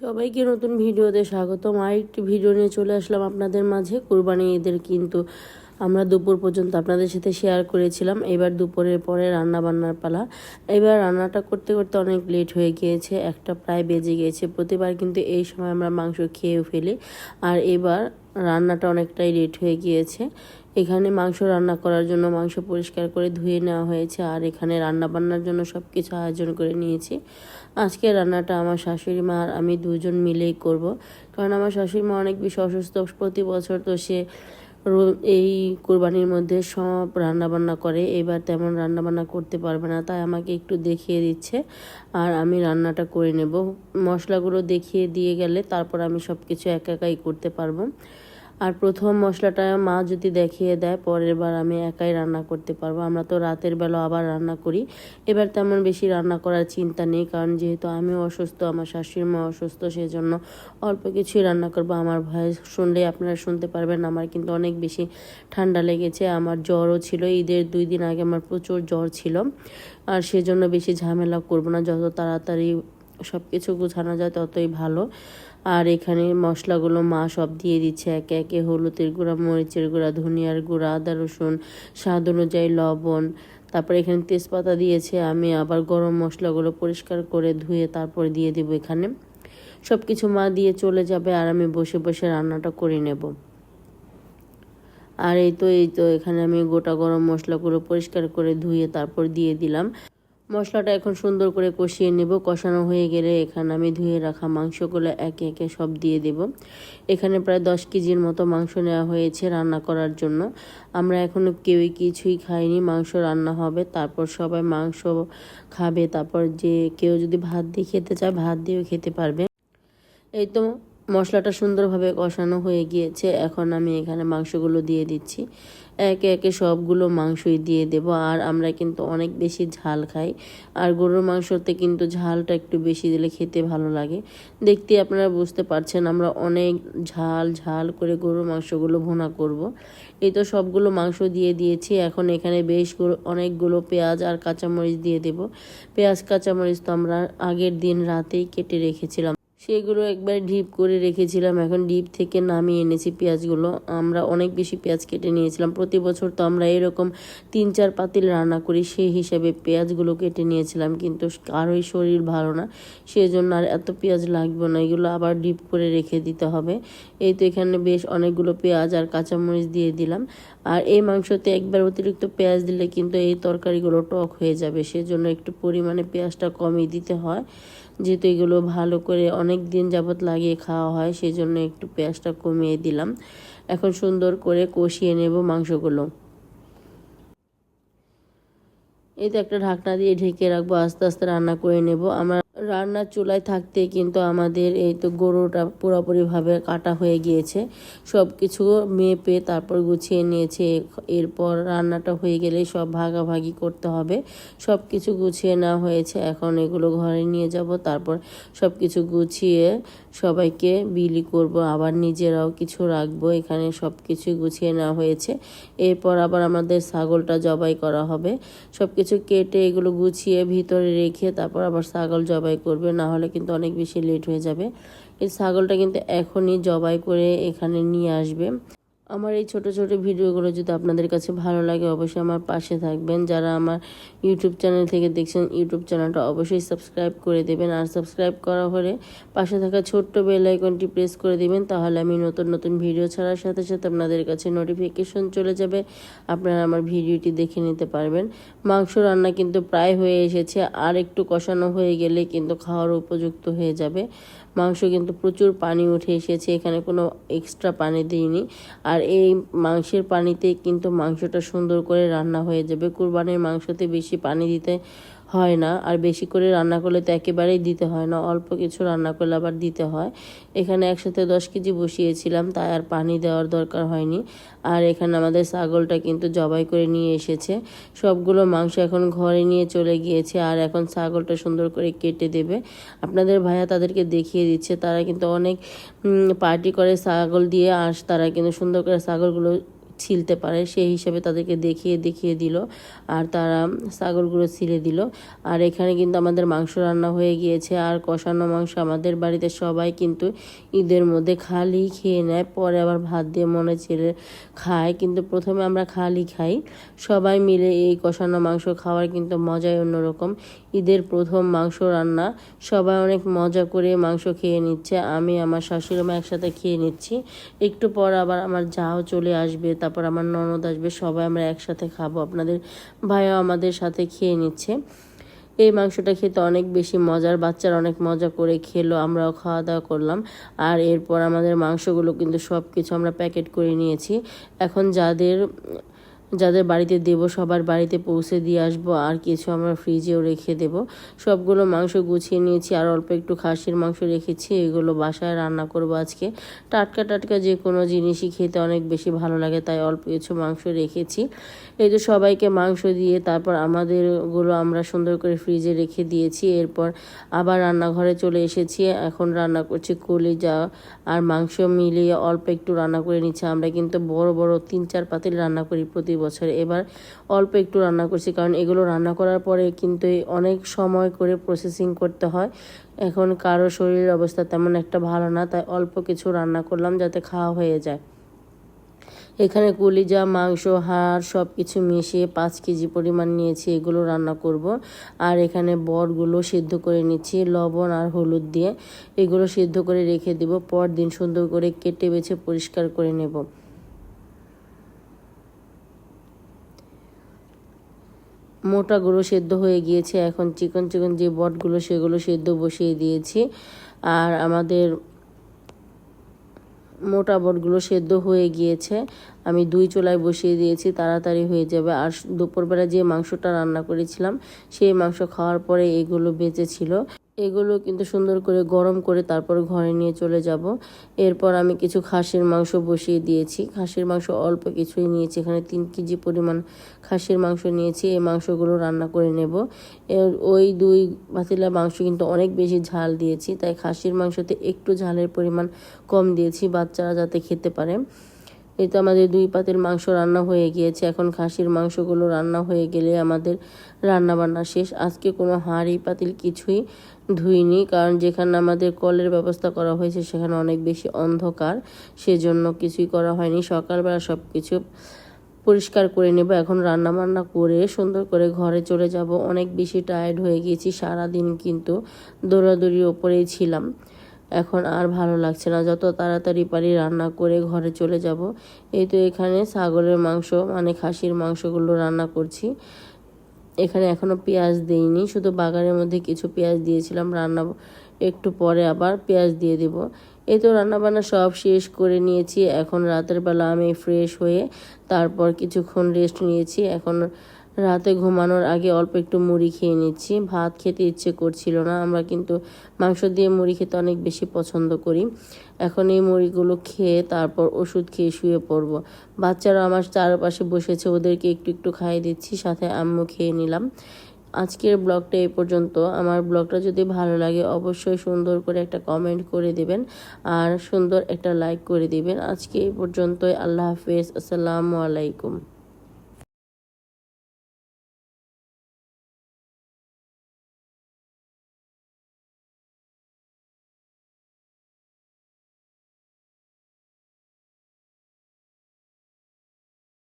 সবাইকে নতুন ভিডিওতে স্বাগতম। আরেকটি ভিডিও নিয়ে চলে আসলাম আপনাদের মাঝে। কোরবানি ঈদের কিন্তু আমরা দুপুর পর্যন্ত আপনাদের সাথে শেয়ার করেছিলাম। এবার দুপুরের পরে রান্না বান্নার পালা। এবার রান্নাটা করতে করতে অনেক লেট হয়ে গিয়েছে। একটা প্রায় বেজে গিয়েছে। প্রতিবার কিন্তু এই সময় আমরা মাংস খেয়েও ফেলি। আর এবার রান্নাটা অনেকটাই লেট হয়ে গিয়েছে। এখানে মাংস রান্না করার জন্য মাংস পরিষ্কার করে ধুয়ে নেওয়া হয়েছে। আর এখানে রান্না বান্নার জন্য সব কিছু আয়োজন করে নিয়েছি। আজকে রান্নাটা আমার শাশুড়ি মা আর আমি দুজন মিলেই করব। কারণ আমার শাশুড়ি মা অনেক বেশি অসুস্থ। প্রতি বছর তো সে এই কোরবানির মধ্যে সব রান্নাবান্না করে। এবার তেমন রান্নাবান্না করতে পারবে না, তাই আমাকে একটু দেখিয়ে দিচ্ছে আর আমি রান্নাটা করে নেব। মশলাগুলো দেখিয়ে দিয়ে গেলে তারপর আমি সব কিছু একা একাই করতে পারব। আর প্রথম মশলাটা মা যদি দেখিয়ে দেয়, পরের বার আমি একাই রান্না করতে পারব। আমরা তো রাতের বেলা আবার রান্না করি। এবার তেমন বেশি রান্না করার চিন্তা নেই, কারণ যেহেতু আমিও অসুস্থ, আমার শাশুড়ি মা অসুস্থ, সেজন্য অল্প কিছুই রান্না করব। আমার ভয়েস শুনলে আপনারা শুনতে পারবেন, আমার কিন্তু অনেক বেশি ঠান্ডা লেগেছে, আমার জ্বরও ছিল। ঈদের দুই দিন আগে আমার প্রচুর জ্বর ছিল, আর সেজন্য বেশি ঝামেলা করব না। যত তাড়াতাড়ি সব কিছু গোছানো যায়, ততই ভালো। আর এখানে মশলাগুলো মা সব দিয়ে দিচ্ছে একে একে। হলুদের গুঁড়া, মরিচের গুঁড়া, ধনিয়ার গুঁড়া, আদা, রসুন, স্বাদ অনুযায়ী লবণ। তারপর এখানে তেজপাতা দিয়েছে, আমি আবার গরম মশলাগুলো পরিষ্কার করে ধুয়ে তারপর দিয়ে দেবো এখানে। সব কিছু মা দিয়ে চলে যাবে আর আমি বসে বসে রান্নাটা করে নেব। আর এই তো এই তো, এখানে আমি গোটা গরম মশলাগুলো পরিষ্কার করে ধুয়ে তারপর দিয়ে দিলাম। মশলাটা এখন সুন্দর করে কষিয়ে নেব। কষানো হয়ে গেলে এখানে আমি ধুয়ে রাখা মাংসগুলো একে একে সব দিয়ে দেব। এখানে প্রায় দশ কেজির মতো মাংস নেওয়া হয়েছে রান্না করার জন্য। আমরা এখনও কেউই কিছুই খাইনি, মাংস রান্না হবে, তারপর সবাই মাংস খাবে। তারপর যে কেউ যদি ভাত দিয়ে খেতে চায়, ভাত দিয়েও খেতে পারবে। এই তো মশলাটা সুন্দরভাবে কষানো হয়ে গিয়েছে। এখন আমি এখানে মাংসগুলো দিয়ে দিচ্ছি। একে একে সবগুলো মাংসই দিয়ে দেব। আর আমরা কিন্তু অনেক বেশি ঝাল খাই। আর গরুর মাংসতে কিন্তু ঝালটা একটু বেশি দিলে খেতে ভালো লাগে। দেখতে আপনারা বুঝতে পারছেন আমরা অনেক ঝাল ঝাল করে গরুর মাংসগুলো ভুনা করব। এই তো সবগুলো মাংস দিয়ে দিয়েছি। এখন এখানে বেশ অনেকগুলো পেঁয়াজ আর কাঁচামরিচ দিয়ে দেব। পেঁয়াজ, কাঁচামরিচ তো আমরা আগের দিন রাতেই কেটে রেখেছিলাম। সেগুলো একবার ডিপ করে রেখেছিলাম। এখন ডিপ থেকে নামিয়ে এনেছি পেঁয়াজগুলো। আমরা অনেক বেশি পেঁয়াজ কেটে নিয়েছিলাম। প্রতি বছর তো আমরা এরকম তিন, চার পাতিল রান্না করি, সেই হিসাবে পেঁয়াজগুলো কেটে নিয়েছিলাম। কিন্তু কারোই শরীর ভালো না সেই জন্য আর এত পেঁয়াজ লাগবে না। এগুলো আবার ডিপ করে রেখে দিতে হবে। এই তো এখানে বেশ অনেকগুলো পেঁয়াজ আর কাঁচামরিচ দিয়ে দিলাম। আর এই মাংসতে একবার অতিরিক্ত পেঁয়াজ দিলে কিন্তু এই তরকারিগুলো টক হয়ে যাবে। সেজন্য একটু পরিমাণে পেঁয়াজটা কমই দিতে হয়। যেহেতু এগুলো ভালো করে অনেক দিন যাবৎ লাগিয়ে খাওয়া হয়, সেজন্য একটু পেঁয়াজটা কমিয়ে দিলাম। এখন সুন্দর করে কষিয়ে নেব মাংসগুলো। এই তো একটা ঢাকনা দিয়ে ঢেকে রাখব, আস্তে আস্তে রান্না করে নেব। আমরা রান্নার চুলায় থাকতে কিন্তু আমাদের এই তো গরুটা পুরোপুরিভাবে কাটা হয়ে গিয়েছে। সব কিছু মেপে তারপর গুছিয়ে নিয়েছে। এরপর রান্নাটা হয়ে গেলে সব ভাগাভাগি করতে হবে। সব কিছু গুছিয়ে নেওয়া হয়েছে। এখন এগুলো ঘরে নিয়ে যাব। তারপর সব কিছু গুছিয়ে সবাইকে বিলি করব। আবার নিজেরাও কিছু রাখব। এখানে সব কিছু গুছিয়ে নেওয়া হয়েছে। এরপর আবার আমাদের ছাগলটা জবাই করা হবে। সব কিছু কেটে এগুলো গুছিয়ে ভিতরে রেখে তারপর আবার ছাগল জবাই করবে, না হলে কিন্তু অনেক বেশি লেট হয়ে যাবে। এই ছাগলটা কিন্তু এখনই জবাই করে এখানে নিয়ে আসবে। আমার এই ছোট ছোট ভিডিওগুলো যদি আপনাদের কাছে ভালো লাগে, অবশ্যই আমার পাশে থাকবেন। যারা আমার ইউটিউব চ্যানেল থেকে দেখছেন ইউটিউব চ্যানেলটা অবশ্যই সাবস্ক্রাইব করে দেবেন। আর সাবস্ক্রাইব করা হলে পাশে থাকা ছোট্ট বেল আইকনটি প্রেস করে দিবেন, তাহলে আমি নতুন নতুন ভিডিও ছাড়ার সাথে সাথে আপনাদের কাছে নোটিফিকেশন চলে যাবে। আপনারা আমার ভিডিওটি দেখে নিতে পারবেন। মাংস রান্না কিন্তু প্রায় হয়ে এসেছে, আর একটু কষানো হয়ে গেলে কিন্তু খাওয়ার উপযুক্ত হয়ে যাবে। মাংস কিন্তু প্রচুর পানি উঠে এসেছে, এখানে কোনো এক্সট্রা পানি দিইনি। আর এই মাংসের পানিতে কিন্তু মাংসটা সুন্দর করে রান্না হয়ে যাবে। কুরবানির মাংসতে বেশি পানি দিতে হয় না। আর বেশি করে রান্না করলে তো একেবারেই দিতে হয় না। অল্প কিছু রান্না করলে আবার দিতে হয়। এখানে একসাথে দশ কেজি বসিয়েছিলাম, তাই আর পানি দেওয়ার দরকার হয়নি। আর এখানে আমাদের ছাগলটা কিন্তু জবাই করে নিয়ে এসেছে। সবগুলো মাংস এখন ঘরে নিয়ে চলে গিয়েছে আর এখন ছাগলটা সুন্দর করে কেটে দেবে। আপনাদের ভাইয়া তাদেরকে দেখিয়ে দিচ্ছে, তারা কিন্তু অনেক পার্টি করে ছাগল দিয়ে, আর তারা কিন্তু সুন্দর করে ছাগলগুলো ছিলতে পারে, সেই হিসাবে তাদেরকে দেখিয়ে দেখিয়ে দিল আর তারা ছাগলগুলো ছিলে দিল। আর এখানে কিন্তু আমাদের মাংস রান্না হয়ে গিয়েছে। আর কষানো মাংস আমাদের বাড়িতে সবাই কিন্তু ঈদের মধ্যে খালি খেয়ে নেয়, পরে আবার ভাত দিয়ে মনে ছেড়ে খায়। কিন্তু প্রথমে আমরা খালি খাই। সবাই মিলে এই কষানো মাংস খাওয়ার কিন্তু মজাই অন্যরকম। ঈদের প্রথম মাংস রান্না, সবাই অনেক মজা করে মাংস খেয়ে নিচ্ছে। আমি, আমার শাশুড়ি মা একসাথে খেয়ে নিচ্ছি। একটু পর আবার আমার যাও চলে আসবে। তারপর আমার ননদ আসবে, সবাই আমরা একসাথে খাব। আপনাদের ভাইও আমাদের সাথে খেয়ে নিচ্ছে। এই মাংসটা খেতে অনেক বেশি মজার, বাচ্চারা অনেক মজা করে খেলো, আমরাও খাওয়া দাওয়া করলাম। আর এরপর আমাদের মাংসগুলো কিন্তু সব কিছু আমরা প্যাকেট করে নিয়েছি। এখন যাদের যাদের বাড়িতে দেব, সবার বাড়িতে পৌঁছে দিয়ে আসব, আর কিছু আমরা ফ্রিজেও রেখে দেব। সবগুলো মাংস গুছিয়ে নিয়েছি, আর অল্প একটু খাসির মাংস রেখেছি। এগুলো বাসায় রান্না করব আজকে। টাটকা টাটকা যে কোনো জিনিসই খেতে অনেক বেশি ভালো লাগে, তাই অল্প কিছু মাংস রেখেছি। এই তো সবাইকে মাংস দিয়ে তারপর আমাদেরগুলো আমরা সুন্দর করে ফ্রিজে রেখে দিয়েছি। এরপর আবার রান্নাঘরে চলে এসেছি। এখন রান্না করছি কলিজা আর মাংস মিলিয়ে অল্প একটু রান্না করে নিচ্ছি। আমরা কিন্তু বড় বড় তিন চার পাতিল রান্না করি প্রতি বছর। এবার অল্প একটু রান্না করছি, কারণ এগুলো রান্না করার পরে কিন্তু অনেক সময় করে প্রসেসিং করতে হয়। এখন কারও শরীরের অবস্থা তেমন একটা ভালো না, তাই অল্প কিছু রান্না করলাম যাতে খাওয়া হয়ে যায়। এখানে কলিজা, মাংস, হাড় সব কিছু মিশিয়ে পাঁচ কেজি পরিমাণ নিয়েছি, এগুলো রান্না করব। আর এখানে বরগুলো সিদ্ধ করে নিচ্ছি, লবণ আর হলুদ দিয়ে। এগুলো সিদ্ধ করে রেখে দেব পর দিন সুন্দর করে কেটে বেছে পরিষ্কার করে নেব। মোটাগুলো সেদ্ধ হয়ে গিয়েছে। এখন চিকন চিকন যে বটগুলো, সেগুলো সেদ্ধ বসিয়ে দিয়েছি। আর আমাদের মোটা বটগুলো সেদ্ধ হয়ে গিয়েছে। আমি দুই চোলায় বসিয়ে দিয়েছি, তাড়াতাড়ি হয়ে যাবে। আর দুপুরবেলা যে মাংসটা রান্না করেছিলাম, সেই মাংস খাওয়ার পরে এগুলো বেঁচে ছিল এগুলো কিন্তু সুন্দর করে গরম করে তারপর ঘরে নিয়ে চলে যাব। এরপর আমি কিছু খাসির মাংস বসিয়ে দিয়েছি। খাসির মাংস অল্প কিছুই নিয়েছি, এখানে তিন কেজি পরিমাণ খাসির মাংস নিয়েছি। এই মাংসগুলো রান্না করে নেব। এর ওই দুই পাতিলা মাংস কিন্তু অনেক বেশি ঝাল দিয়েছি, তাই খাসির মাংসতে একটু ঝালের পরিমাণ কম দিয়েছি বাচ্চারা যাতে খেতে পারে। এই তো আমাদের দুই পাতের মাংস রান্না হয়ে গিয়েছে। এখন খাসির মাংসগুলো রান্না হয়ে গেলে আমাদের রান্না বান্না শেষ। আজকে কোনো হাঁড়ি পাতিল কিছুই ধুইনি, কারণ যেখানে আমাদের কলের ব্যবস্থা করা হয়েছে সেখানে অনেক বেশি অন্ধকার, সেজন্য কিছুই করা হয়নি। সকালবেলা সব কিছু পরিষ্কার করে নেব। এখন রান্না বান্না করে সুন্দর করে ঘরে চলে যাব। অনেক বেশি টায়ার্ড হয়ে গিয়েছি, সারাদিন কিন্তু দৌড়াদৌড়ির ওপরেই ছিলাম। এখন আর ভালো লাগছে না। যত তাড়াতাড়ি পারি রান্না করে ঘরে চলে যাব। এই তো এখানে ছাগলের মাংস মানে খাসির মাংসগুলো রান্না করছি। এখানে এখনও পেঁয়াজ দিইনি, শুধু বাগানের মধ্যে কিছু পেঁয়াজ দিয়েছিলাম, রান্না একটু পরে আবার পেঁয়াজ দিয়ে দেব। এই তো রান্নাবান্না সব শেষ করে নিয়েছি। এখন রাতের বেলা আমি ফ্রেশ হয়ে তারপর কিছুক্ষণ রেস্ট নিয়েছি। এখন রাতে ঘুমানোর আগে অল্প একটু মুড়ি খেয়ে নিচ্ছি। ভাত খেতে ইচ্ছে করছিল না, আমরা কিন্তু মাংস দিয়ে মুড়ি খেতে অনেক বেশি পছন্দ করি। এখন এই মুড়িগুলো খেয়ে তারপর ওষুধ খেয়ে শুয়ে পড়ব। বাচ্চারা আমার চারপাশে বসেছে, ওদেরকে একটু একটু খাইয়ে দিচ্ছি, সাথে আম্মু খেয়ে নিলাম। আজকের ব্লগটা এই পর্যন্ত। আমার ব্লগটা যদি ভালো লাগে অবশ্যই সুন্দর করে একটা কমেন্ট করে দেবেন আর সুন্দর একটা লাইক করে দিবেন। আজকে এই পর্যন্তই। আল্লাহ হাফেজ। আসসালামু আলাইকুম।